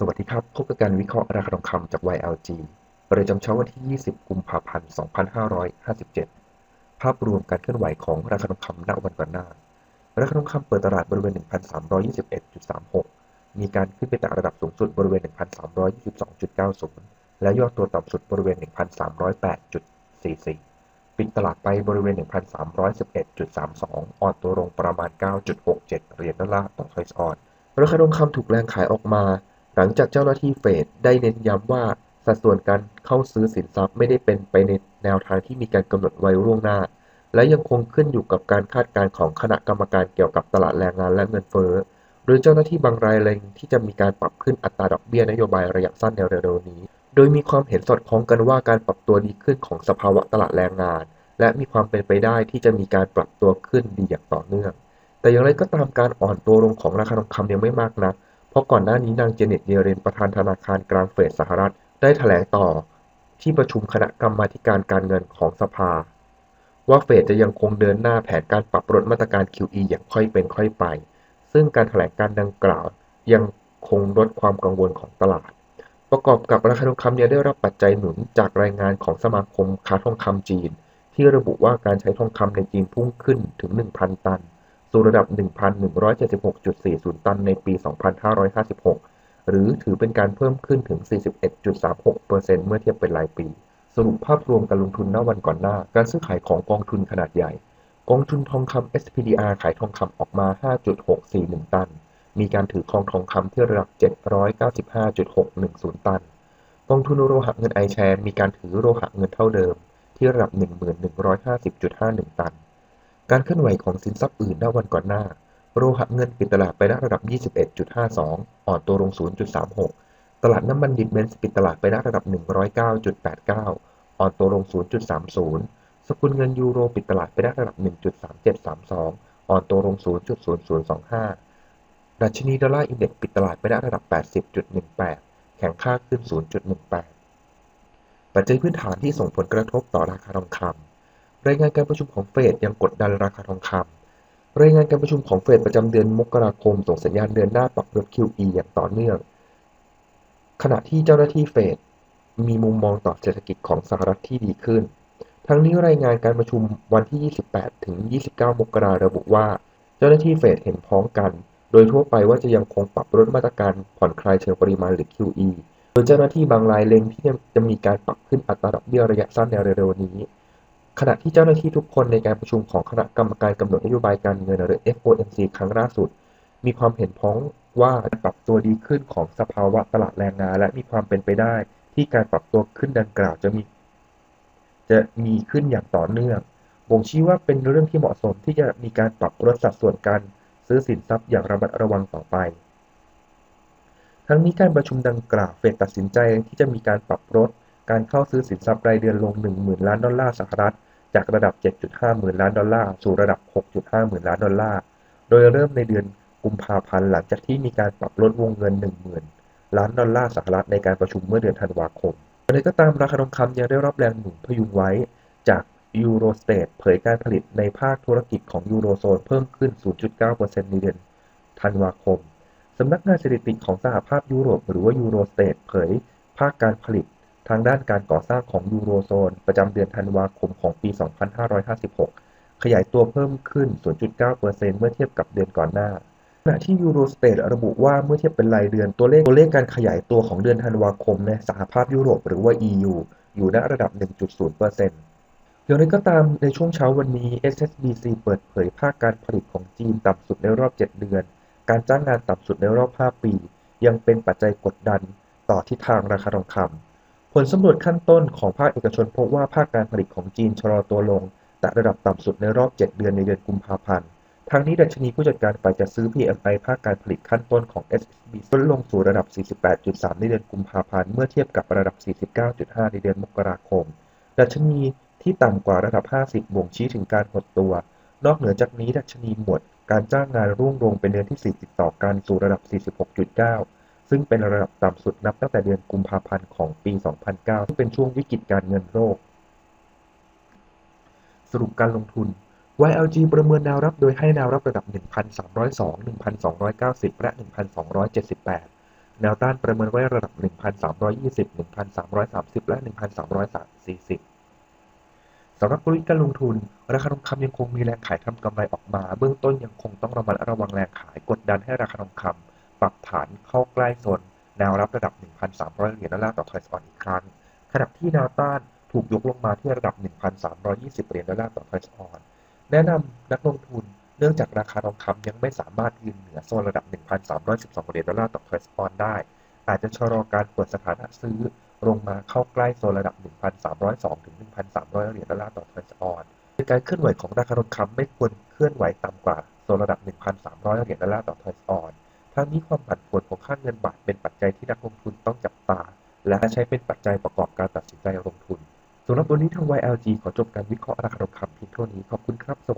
สวัสดีครับ พบกับการวิเคราะห์ราคาทองคำจาก YLG ประจำเช้าวันที่ 20 กุมภาพันธ์ 2557 ภาพรวมการเคลื่อนไหวของราคาทองคำณวันก่อนหน้า ราคาทองคำเปิดตลาดบริเวณ 1,321.36 มีการขึ้นไปแตะระดับสูงสุดบริเวณ 1,322.90 และย่อตัวต่ำสุดบริเวณ 1,308.44 ปิดตลาดไปบริเวณ 1,311.32 อ่อนตัวลงประมาณ 9.67 เหรียญดอลลาร์ต่อทอยส์ออนราคาทองคำถูกแรงขายออกมา หลังจากเจ้าหน้าที่เฟดได้เน้นย้ำว่า สัดส่วนการเข้าซื้อสินทรัพย์ไม่ได้เป็นไปในแนวทางที่มีการกำหนดไว้ล่วงหน้า และยังคงขึ้นอยู่กับการคาดการณ์ของคณะกรรมการเกี่ยวกับตลาดแรงงานและเงินเฟ้อโดยเจ้าหน้าที่บางรายเล็งที่จะมีการปรับขึ้นอัตราดอกเบี้ยนโยบายระยะสั้นในเร็วๆนี้ โดยมีความเห็นสอดคล้องกันว่าการปรับตัวดีขึ้นของสภาวะตลาดแรงงาน และมีความเป็นไปได้ที่จะมีการปรับตัวขึ้นดีอย่างต่อเนื่อง แต่อย่างไรก็ตามการอ่อนตัวลงของราคาทองคำยังไม่มากนัก เพราะก่อนหน้านี้นางเจเน็ตเยเรนประธานธนาคารกลางเฟดสหรัฐ ได้แถลงต่อที่ประชุมคณะกรรมาการการเงินของสภา ว่าเฟดจะยังคงเดินหน้าแผนการปรับลดมาตรการ QE อย่างค่อยเป็นค่อยไป ซึ่งการแถลงการดังกล่าวยังคงลดความกังวลของตลาด ประกอบกับราคาทองคำเนี่ยได้รับปัจจัยหนุนจากรายงานของสมาคมค้าทองคำจีน ที่ระบุว่าการใช้ทองคำในจีนพุ่งขึ้นถึง 1,000 ตัน สู่ระดับ 1,176.40 ตันในปี 2556 หรือถือเป็นการเพิ่มขึ้นถึง 41.36%เมื่อเทียบเป็นรายปี สรุปภาพรวมการลงทุนณวันก่อนหน้า การซื้อขายของกองทุนขนาดใหญ่ กองทุนทองคำ SPDR ขายทองคำออกมา 5.641 ตัน มีการถือครองทองคำที่ระดับ 795.610 ตัน กองทุนโลหะเงินไอแชร์มีการถือโลหะเงินเท่าเดิม ที่ระดับ 1150.51 ตัน การเคลื่อนไหวของสินทรัพย์อื่นณวันก่อนหน้า โลหะเงินปิดตลาดไปณระดับ 21.52 อ่อนตัวลง 0.36 ตลาดน้ำมันดิบเบนซ์ปิดตลาดไปณระดับ 109.89 อ่อนตัวลง 0.30 สกุลเงินยูโรปิดตลาดไปณระดับ 1.3732 อ่อนตัวลง 0.0025 ดัชนีดอลลาร์อินเด็กซ์ปิดตลาดไปณระดับ 80.18 แข็งค่าขึ้น 0.18 ปัจจัยพื้นฐานที่ส่งผลกระทบต่อราคาทองคำ รายงานการประชุมของเฟดยังกดดันราคาทองคำรายงานการประชุมของเฟดประจำเดือนมกราคมส่งสัญญาณเดินหน้าปรับลด QE อย่างต่อเนื่อง ขณะที่เจ้าหน้าที่เฟดมีมุมมองต่อเศรษฐกิจของสหรัฐที่ดีขึ้น ทั้งนี้รายงานการประชุมวันที่ 28 ถึง 29 มกราระบุว่า เจ้าหน้าที่เฟดเห็นพ้องกัน โดยทั่วไปว่าจะยังคงปรับลดมาตรการผ่อนคลายเชิงปริมาณหรือ QE โดยเจ้าหน้าที่บางรายเล็งที่จะมีการปรับขึ้นอัตราดอกเบี้ยระยะสั้นในเร็วๆนี้ ขณะที่เจ้าหน้าที่ทุกคนในการประชุมของคณะกรรมการกำหนดนโยบายการเงินหรือ FOMC ครั้งล่าสุด มีความเห็นพ้องว่าปรับตัวดีขึ้นของสภาวะตลาดแรงงาน และมีความเป็นไปได้ ที่การปรับตัวขึ้นดังกล่าวจะมี จะมีขึ้นอย่างต่อเนื่อง บ่งชี้ว่าเป็นเรื่องที่เหมาะสมที่จะมีการปรับลดสัดส่วนการซื้อสินทรัพย์อย่างระมัดระวังต่อไป ทั้งนี้การประชุมดังกล่าวเฟดตัดสินใจที่จะมีการปรับลดการเข้าซื้อสินทรัพย์รายเดือนลง 10,000 ล้านดอลลาร์สหรัฐ จากระดับ 7.5 หมื่นล้านดอลลาร์สู่ระดับ 6.5 หมื่นล้านดอลลาร์ โดยเริ่มในเดือนกุมภาพันธ์หลังจากที่มีการปรับลดวงเงิน 10,000 ล้านดอลลาร์สหรัฐในการประชุมเมื่อเดือนธันวาคมอย่างไรก็ตามราคาทองคำยังได้รับแรงหนุนพยุงไว้จากยูโรสเตทเผยการผลิตในภาคธุรกิจของยูโรโซนเพิ่มขึ้น 0.9%ในเดือนธันวาคม สำนักงานสถิติของสหภาพยุโรปหรือว่ายูโรสเตทเผยภาคการผลิต ทางด้านการก่อสร้างของยูโรโซน ประจำเดือนธันวาคมของปี 2556 ขยายตัวเพิ่มขึ้น 0.9%เมื่อเทียบกับเดือนก่อนหน้าขณะที่ยูโรสเตทระบุว่าเมื่อเทียบเป็นรายเดือนตัวเลขตัวเลขการขยายตัวของเดือนธันวาคมในสหภาพยุโรปหรือว่า EU อยู่ณระดับ 1.0%อย่างไรก็ตามในช่วงเช้าวันนี้ SSBC เปิดเผยภาคการผลิตของจีนต่ำสุดในรอบ 7 เดือน การจ้างงานต่ำสุดในรอบ 5 ปี ยังเป็นปัจจัยกดดันต่อทิศทางราคาทองคำ ลสำรวจขั้นต้นของภาคเอกชนพบว่าภาคการผลิตของจีนชะลอตัวลง แต่ระดับต่ำสุดในรอบ 7 เดือนในเดือนกุมภาพันธ์ ทั้งนี้ดัชนีผู้จัดการฝ่ายจัดซื้อ PMI ภาคการผลิตขั้นต้นของ SSB ลดลงสู่ระดับ 48.3 ในเดือนกุมภาพันธ์เมื่อเทียบกับระดับ 49.5 ในเดือนมกราคม ดัชนีที่ต่ำกว่าระดับ 50 บ่งชี้ถึงการหดตัว นอกเหนือจากนี้ดัชนีหมวดการจ้างงานร่วงลงเป็นเดือนที่4ติดต่อกันสู่ระดับ 46.9 ซึ่งเป็นระดับต่ำสุดนับตั้งแต่เดือนกุมภาพันธ์ของปี 2009 ซึ่งเป็นช่วงวิกฤตการเงินโลก สรุปการลงทุน YLG ประเมินแนวรับโดยให้แนวรับระดับ 1,302 1,290 และ 1,278 แนวต้านประเมินไว้ระดับ 1,320 1,330 และ 1,340 สำหรับกลยุทธ์การลงทุน ราคาทองคำยังคงมีแรงขายทำกำไรออกมา เบื้องต้นยังคงต้องระมัดระวังแรงขายกดดันให้ราคาทองคำ ปรับฐานเข้าใกล้โซนแนวรับระดับ 1,300 เหรียญดอลลาร์ต่อทอยส์ออนอีกครั้ง ขณะที่แนวต้านถูกยกลงมาที่ระดับ 1,320 เหรียญดอลลาร์ต่อทอยส์ออน แนะนำนักลงทุนเนื่องจากราคาทองคำยังไม่สามารถยืนเหนือโซนระดับ 1,312 เหรียญดอลลาร์ต่อทอยส์ออนได้ อาจจะชะลอการเปิดสถานะซื้อลงมาเข้าใกล้โซนระดับ 1,302 ถึง 1,300 เหรียญดอลลาร์ต่อทอยส์ออนการเคลื่อนไหวของราคาทองคำไม่ควรเคลื่อนไหวต่ำกว่าโซนระดับ 1,300 เหรียญดอลลาร์ต่อทอยส์ออน ทั้งนี้ความผันผวนของค่าเงินบาทเป็นปัจจัยที่นักลงทุนต้องจับตา และใช้เป็นปัจจัยประกอบการตัดสินใจลงทุนสำหรับวันนี้ทาง YLG ขอจบการวิเคราะห์ราคาทองคำเพียงเท่านี้ขอบคุณครับสวัสดี